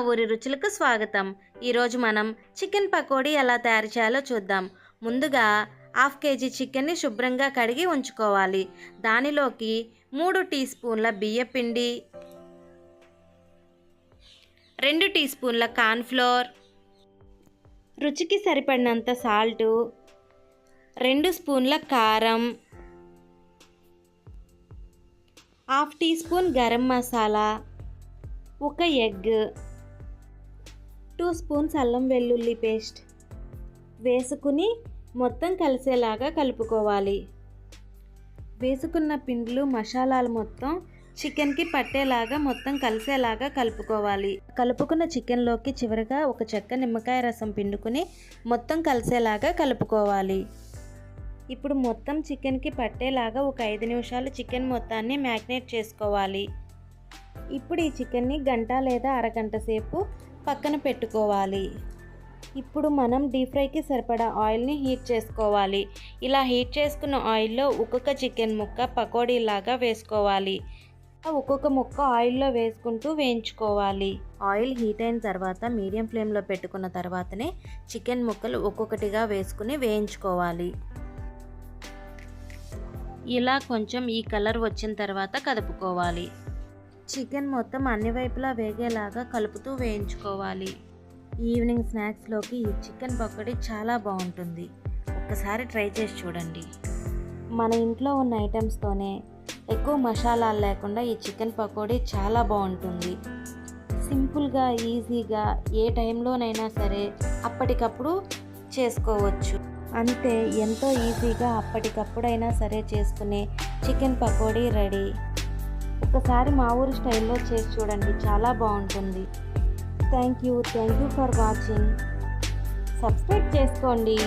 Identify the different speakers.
Speaker 1: ఊరి రుచులకు స్వాగతం. ఈరోజు మనం చికెన్ పకోడీ ఎలా తయారు చేయాలో చూద్దాం. ముందుగా హాఫ్ కేజీ చికెన్ని శుభ్రంగా కడిగి ఉంచుకోవాలి. దానిలోకి మూడు టీ స్పూన్ల బియ్యపిండి రెండు టీ స్పూన్ల కార్న్ఫ్లోర్ రుచికి సరిపడినంత సాల్టు రెండు స్పూన్ల కారం half tea spoon garam masala ఒక ఎగ్ టూ స్పూన్స్ అల్లం వెల్లుల్లి పేస్ట్ వేసుకుని మొత్తం కలిసేలాగా కలుపుకోవాలి. వేసుకున్న పిండ్లు మసాలాలు మొత్తం చికెన్కి పట్టేలాగా మొత్తం కలిసేలాగా కలుపుకోవాలి. కలుపుకున్న చికెన్లోకి చివరిగా ఒక చెక్క నిమ్మకాయ రసం పిండుకుని మొత్తం కలిసేలాగా కలుపుకోవాలి. ఇప్పుడు మొత్తం చికెన్కి పట్టేలాగా ఒక ఐదు నిమిషాలు చికెన్ మొత్తాన్ని మ్యాగ్నేట్ చేసుకోవాలి. ఇప్పుడు ఈ చికెన్ని గంట లేదా అరగంట సేపు పక్కన పెట్టుకోవాలి. ఇప్పుడు మనం డీప్ ఫ్రైకి సరిపడా ఆయిల్ని హీట్ చేసుకోవాలి. ఇలా హీట్ చేసుకున్న ఆయిల్లో ఒక్కొక్క చికెన్ ముక్క పకోడీలాగా వేసుకోవాలి. ఒక్కొక్క ముక్క ఆయిల్లో వేసుకుంటూ వేయించుకోవాలి. ఆయిల్ హీట్ అయిన తర్వాత మీడియం ఫ్లేమ్లో పెట్టుకున్న తర్వాతనే చికెన్ ముక్కలు ఒక్కొక్కటిగా వేసుకుని వేయించుకోవాలి. ఇలా కొంచెం ఈ కలర్ వచ్చిన తర్వాత కదుపుకోవాలి. చికెన్ మొత్తం అన్ని వైపులా వేగేలాగా కలుపుతూ వేయించుకోవాలి. ఈవినింగ్ స్నాక్స్లోకి ఈ చికెన్ పకోడీ చాలా బాగుంటుంది. ఒక్కసారి ట్రై చేసి చూడండి. మన ఇంట్లో ఉన్న ఐటమ్స్తోనే ఎక్కువ మసాలాలు లేకుండా ఈ చికెన్ పకోడీ చాలా బాగుంటుంది. సింపుల్గా ఈజీగా ఏ టైంలోనైనా సరే అప్పటికప్పుడు చేసుకోవచ్చు. అంతే ఎంతో ఈజీగా అప్పటికప్పుడైనా సరే చేసుకునే చికెన్ పకోడీ రెడీ. ఒకసారి మా ఊరు స్టైల్లో చేసి చూడండి. చాలా బాగుంటుంది. Thank you. Thank you for watching. Subscribe చేసుకోండి.